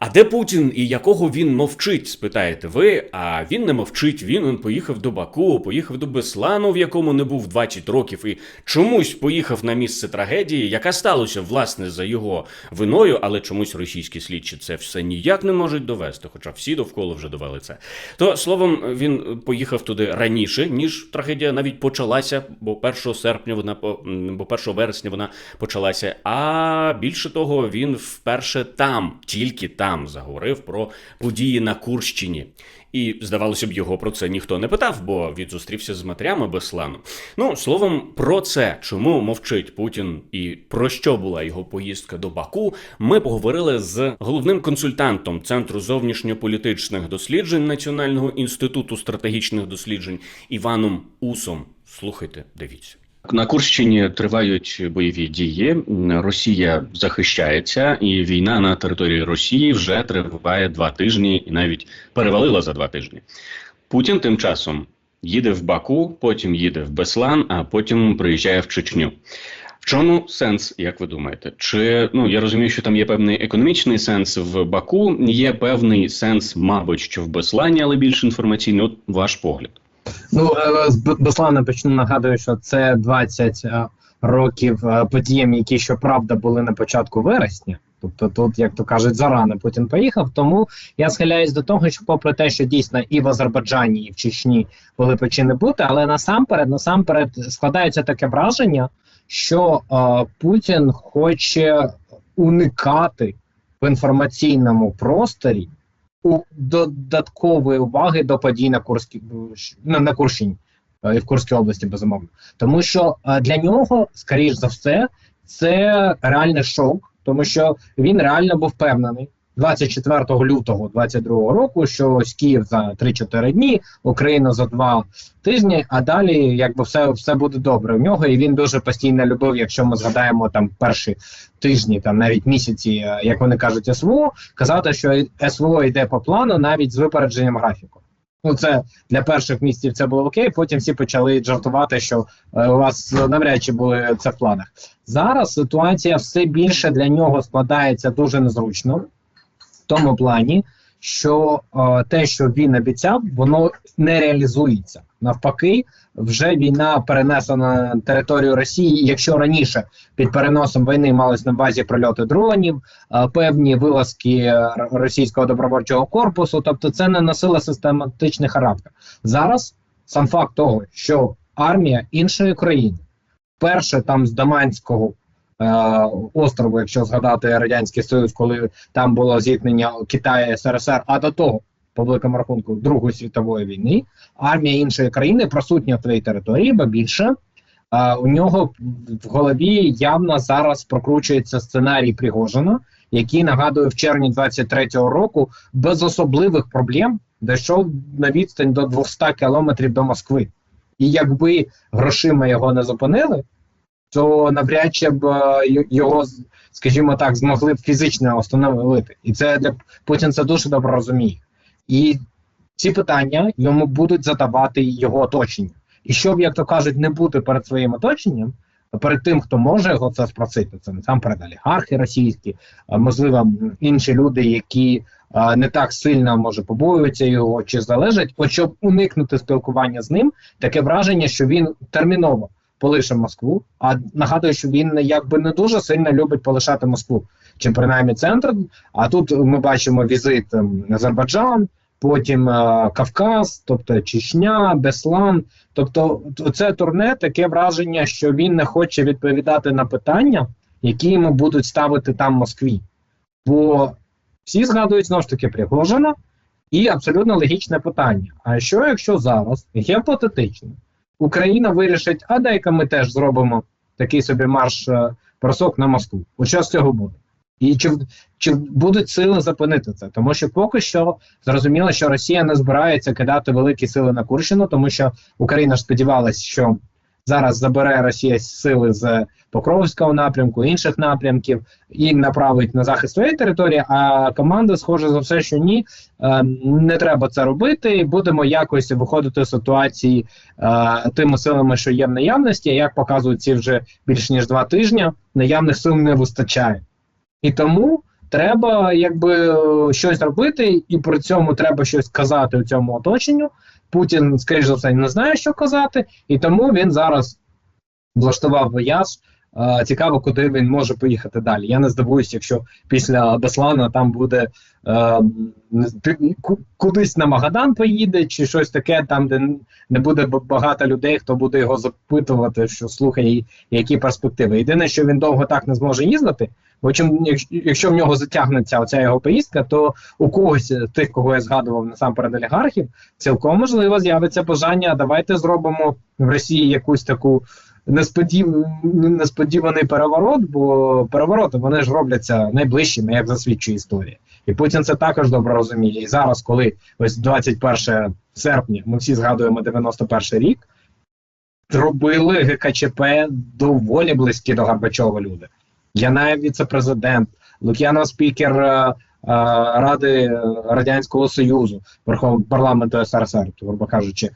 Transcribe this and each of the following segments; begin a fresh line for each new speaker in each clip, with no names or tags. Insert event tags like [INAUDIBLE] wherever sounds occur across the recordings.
А де Путін і якого він мовчить? спитаєте ви. А він не мовчить. Він, он поїхав до Баку, поїхав до Беслану, в якому не був 20 років, і чомусь поїхав на місце трагедії, яка сталася власне за його виною, але чомусь російські слідчі це все ніяк не можуть довести, хоча всі довкола вже довели це. То словом, він поїхав туди раніше, ніж трагедія навіть почалася, бо 1 серпня вона бо 1 вересня вона почалася. А більше того, він вперше там, тільки там заговорив про події на Курщині. І здавалося б, його про це ніхто не питав, бо він зустрівся з матерями Беслану. Ну, словом, про це, чому мовчить Путін і про що була його поїздка до Баку, ми поговорили з головним консультантом Центру зовнішньополітичних досліджень Національного інституту стратегічних досліджень Іваном Усом. Слухайте, дивіться. На Курщині тривають бойові дії. Росія захищається, і війна на території Росії вже триває два тижні, і навіть перевалила за два тижні. Путін тим часом їде в Баку, потім їде в Беслан, а потім приїжджає в Чечню. В чому сенс, як ви думаєте? Чи ну я розумію, що там є певний економічний сенс в Баку, є певний сенс, мабуть, що в Беслані, але більш інформаційний. От ваш погляд.
Ну, е, Беслана почну нагадую, що це 20 е, років е, подіям, які щоправда були на початку вересня. Тобто тут, як то кажуть, зарано Путін поїхав. Тому я схиляюсь до того, що, попри те, що дійсно і в Азербайджані, і в Чечні були причини бути, але насамперед, насамперед складається таке враження, що е, Путін хоче уникати в інформаційному просторі додаткової уваги до подій на Курській на, на Курщині е, і в Курській області, безумовно. Тому що е, для нього, скоріш за все, це реальний шок, тому що він реально був впевнений 24 лютого 22 року, що ось Київ за 3-4 дні, Україна за 2 тижні, а далі якби все, все буде добре у нього. І він дуже постійно любив, якщо ми згадаємо там перші тижні, там навіть місяці, е, як вони кажуть, СВО, казати, що СВО йде по плану навіть з випередженням графіку. Ну, це для перших місяців це було окей. Потім всі почали жартувати, що е, у вас навряд чи були це в планах. Зараз ситуація все більше для нього складається дуже незручно, в тому плані, що е, те, що він обіцяв, воно не реалізується. Навпаки, вже війна перенесена на територію Росії. Якщо раніше під переносом війни малось на базі прильоти дронів, е, певні вилазки е, російського добровольчого корпусу, тобто це не носило систематичний характер. Зараз сам факт того, що армія іншої країни, перше там з Даманського острову, якщо згадати радянський союз, коли там було зіткнення Китаю СРСР, а до того. По великому рахунку Другої світової війни армія іншої країни присутня в твоїй території, бо більше а, у нього в голові явно зараз прокручується сценарій Пригожина, який нагадую в червні 23-го року без особливих проблем дійшов на відстань до 200 кілометрів до Москви. І якби грошима його не зупинили, то навряд чи б е, його, скажімо так, змогли б фізично остановити. І це для Путін це дуже добре розуміє. І ці питання йому будуть задавати його оточення. І щоб, як то кажуть, не бути перед своїм оточенням, перед тим, хто може його це спросити, це насамперед олігархи російські, можливо, інші люди, які не так сильно може побоюються його чи залежать, от щоб уникнути спілкування з ним, таке враження, що він терміново полише Москву. А нагадую, що він якби не дуже сильно любить полишати Москву, чи принаймні центр. А тут ми бачимо візит ем, Азербайджан, потім е, Кавказ, тобто Чечня, Беслан. Тобто, це турне таке враження, що він не хоче відповідати на питання, які йому будуть ставити там Москві. Бо всі згадують знову ж таки Пригожина, і абсолютно логічне питання: а що якщо зараз гіпотетично Україна вирішить, а дай-ка ми теж зробимо такий собі марш просок бросок на Москву? От що з цього буде? І чи, чи будуть сили зупинити це? Тому що поки що зрозуміло, що Росія не збирається кидати великі сили на Курщину, тому що Україна ж сподівалася, що зараз забере Росія сили з Покровського напрямку, інших напрямків і направить на захист своєї території. А команда, схоже за все, що ні, е, не треба це робити. Будемо якось виходити з ситуації е, тими силами, що є в наявності. Як показують ці вже більш ніж два тижні, наявних сил не вистачає. І тому треба якби е, щось робити, і при цьому треба щось казати у цьому оточенню. Путін, скоріш за все, не знає, що казати, і тому він зараз влаштував вояж. Е, Цікаво, куди він може поїхати далі. Я не здивуюсь, якщо після Беслана там буде е, кудись на Магадан поїде, чи щось таке, там, де не буде багато людей, хто буде його запитувати, що слухай, які перспективи. Єдине, що він довго так не зможе їздити, бо чим, якщо, в нього затягнеться оця його поїздка, то у когось тих, кого я згадував насамперед олігархів, цілком можливо з'явиться бажання. Давайте зробимо в Росії якусь таку несподів... несподіваний переворот, бо перевороти вони ж робляться найближчими, як засвідчує історія. І Путін це також добре розуміє. І зараз, коли ось 21 серпня, ми всі згадуємо 91 рік, робили ГКЧП доволі близькі до Горбачова люди. Янаєв віце-президент, Лук'янов спікер е, е, Ради Радянського Союзу, Верховного парламенту СРСР, грубо кажучи, е,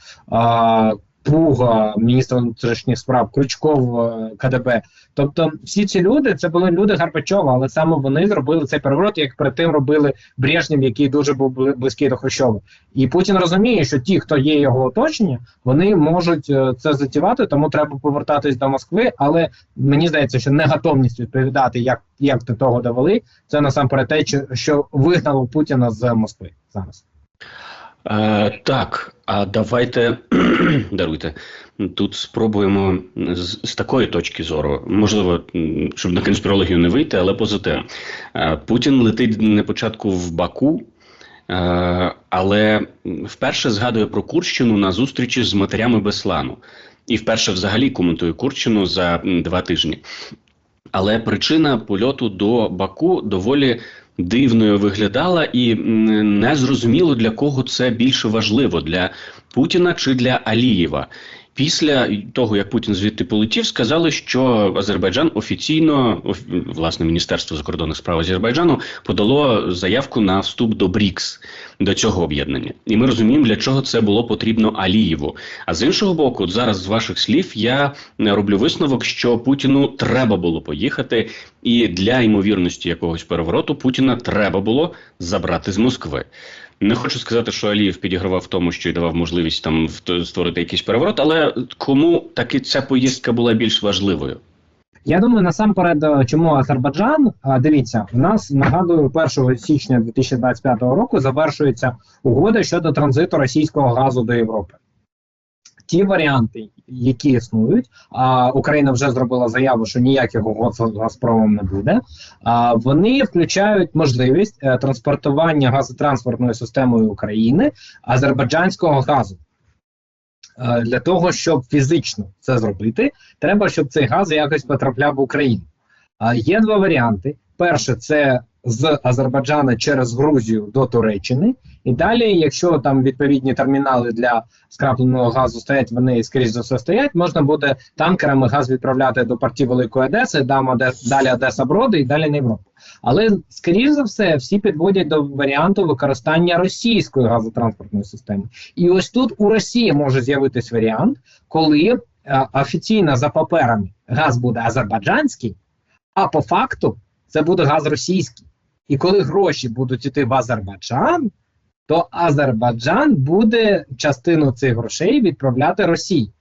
Пуга, міністр внутрішніх справ, Крючков, е, КДБ. Тобто, всі ці люди це були люди Горбачова, але саме вони зробили цей переворот, як перед тим робили Брежнєв, який дуже був близький до Хрущова. І Путін розуміє, що ті, хто є його оточення, вони можуть е, це затівати, тому треба повертатись до Москви. Але мені здається, що неготовність відповідати, як, як до того довели, це насамперед те, що вигнало Путіна з Москви зараз.
Е, так, а давайте [CLEARS THROAT] даруйте. Тут спробуємо з, з такої точки зору, можливо, щоб на конспірологію не вийти, але позитивно. Е, Путін летить на початку в Баку, е, але вперше згадує про Курщину на зустрічі з матерями Беслану. І вперше взагалі коментує Курщину за два тижні. Але причина польоту до Баку доволі дивною виглядала, і не зрозуміло для кого це більше важливо для Путіна чи для Алієва. Після того, як Путін звідти полетів, сказали, що Азербайджан офіційно, власне, Міністерство закордонних справ Азербайджану подало заявку на вступ до БРІКС, до цього об'єднання. І ми розуміємо, для чого це було потрібно Алієву. А з іншого боку, зараз з ваших слів я роблю висновок, що Путіну треба було поїхати, і для ймовірності якогось перевороту Путіна треба було забрати з Москви. Не хочу сказати, що Алієв підігравав в тому, що й давав можливість там створити якийсь переворот, але кому таки ця поїздка була більш важливою?
Я думаю, насамперед, е, чому Азербайджан? Дивіться, у нас нагадую, 1 січня 2025 року завершується угода щодо транзиту російського газу до Європи. Ті варіанти, які існують, а Україна вже зробила заяву, що ніяких угод з Газпромом не буде. А вони включають можливість е, транспортування газотранспортною системою України азербайджанського газу. Е, Для того, щоб фізично це зробити, треба, щоб цей газ якось потрапляв в Україну. Є два варіанти: перше, це з Азербайджана через Грузію до Туреччини. І далі, якщо там відповідні термінали для скрапленого газу стоять, вони скоріш за все стоять, можна буде танкерами газ відправляти до портів Великої Одеси, далі Одеса Броди і далі на Європу. Але скоріш за все, всі підводять до варіанту використання російської газотранспортної системи. І ось тут у Росії може з'явитись варіант, коли е, офіційно за паперами газ буде азербайджанський, а по факту це буде газ російський. І коли гроші будуть йти в Азербайджан, то Азербайджан буде частину цих грошей відправляти Росії.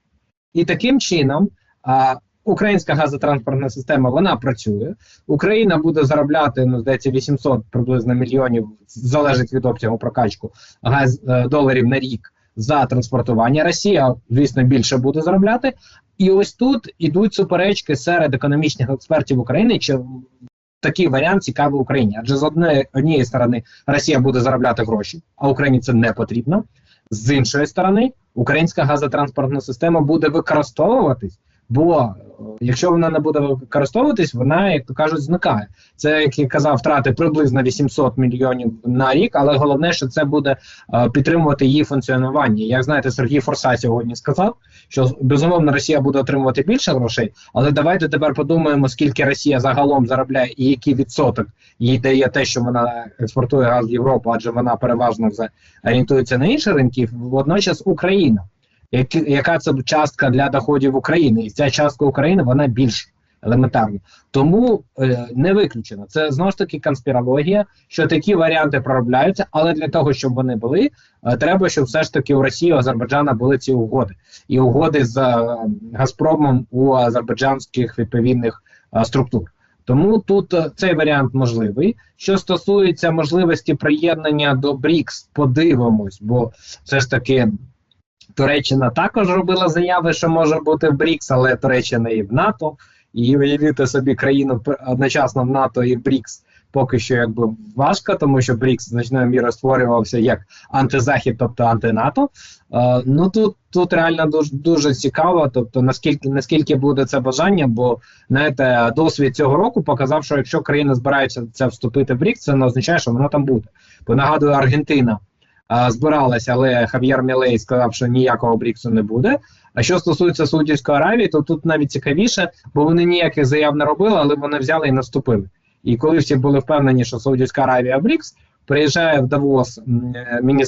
І таким чином а, українська газотранспортна система вона працює. Україна буде заробляти, ну, здається, 800 приблизно мільйонів, залежить від обсягу прокачку газ е, доларів на рік за транспортування. Росія, звісно, більше буде заробляти. І ось тут ідуть суперечки серед економічних експертів України, чи такий варіант цікавий Україні. Адже з однієї, однієї сторони Росія буде заробляти гроші, а Україні це не потрібно. З іншої сторони, українська газотранспортна система буде використовуватись, бо е, якщо вона не буде використовуватись, вона, як то кажуть, зникає. Це, як я казав, втрати приблизно 800 мільйонів на рік, але головне, що це буде е, підтримувати її функціонування. Як знаєте, Сергій Форса сьогодні сказав, що безумовно Росія буде отримувати більше грошей, але давайте тепер подумаємо, скільки Росія загалом заробляє і який відсоток їй дає те, що вона експортує газ в Європу, адже вона переважно вже орієнтується на інші ринки. Водночас Україна, яка це частка для доходів України, і ця частка України вона більша. елементарно. Тому е, не виключено. Це знову ж таки конспірологія, що такі варіанти проробляються, але для того, щоб вони були, е, треба, щоб все ж таки у Росії у Азербайджана були ці угоди. І угоди з е, Газпромом у азербайджанських відповідних е, структур. Тому тут е, цей варіант можливий. Що стосується можливості приєднання до БРІКС, подивимось, бо все ж таки Туреччина також робила заяви, що може бути в БРІКС, але Туреччина і в НАТО. І уявити собі країну одночасно в НАТО і в БРІКС поки що якби важко, тому що БРІКС значною мірою створювався як антизахід, тобто антинато. Е, ну тут, тут реально дуже, дуже цікаво, тобто наскільки наскільки буде це бажання, бо знаєте, досвід цього року показав, що якщо країна збирається це вступити в БРІКС, це не означає, що вона там буде. Бо нагадую, Аргентина збиралася, але Хав'єр Мілей сказав, що ніякого Бріксу не буде. А що стосується Саудівської Аравії, то тут навіть цікавіше, бо вони ніяких заяв не робили, але вони взяли і наступили. І коли всі були впевнені, що Саудівська Аравія Брікс, приїжджає в Давос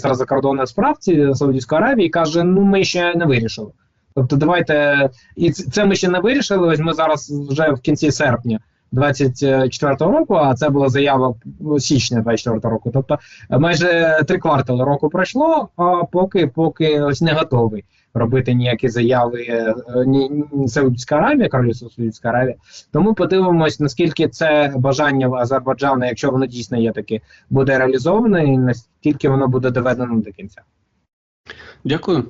е, закордонних справ ці- Саудівської Аравії і каже: Ну ми ще не вирішили. Тобто, давайте і це ми ще не вирішили. Ось ми зараз вже в кінці серпня 24-го року, а це була заява січня 24-го року. Тобто е, майже три квартали року пройшло, а поки поки ось не готовий робити ніякі заяви е, е, ні, Саудівська Аравія, Королівство Саудівська Аравія. Тому подивимось, наскільки це бажання Азербайджану, якщо воно дійсно є таке, буде реалізовано, і наскільки воно буде доведено до кінця.
Дякую.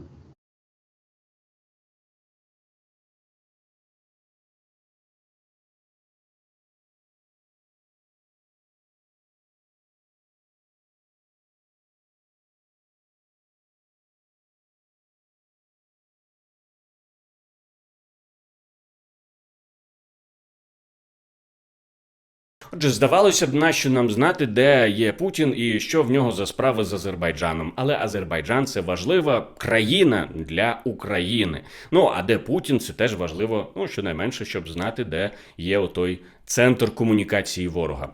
Отже, здавалося б, нащо нам знати, де є Путін і що в нього за справи з Азербайджаном. Але Азербайджан це важлива країна для України. Ну а де Путін, це теж важливо, ну щонайменше, щоб знати, де є отой центр комунікації ворога.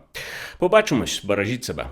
Побачимось, бережіть себе.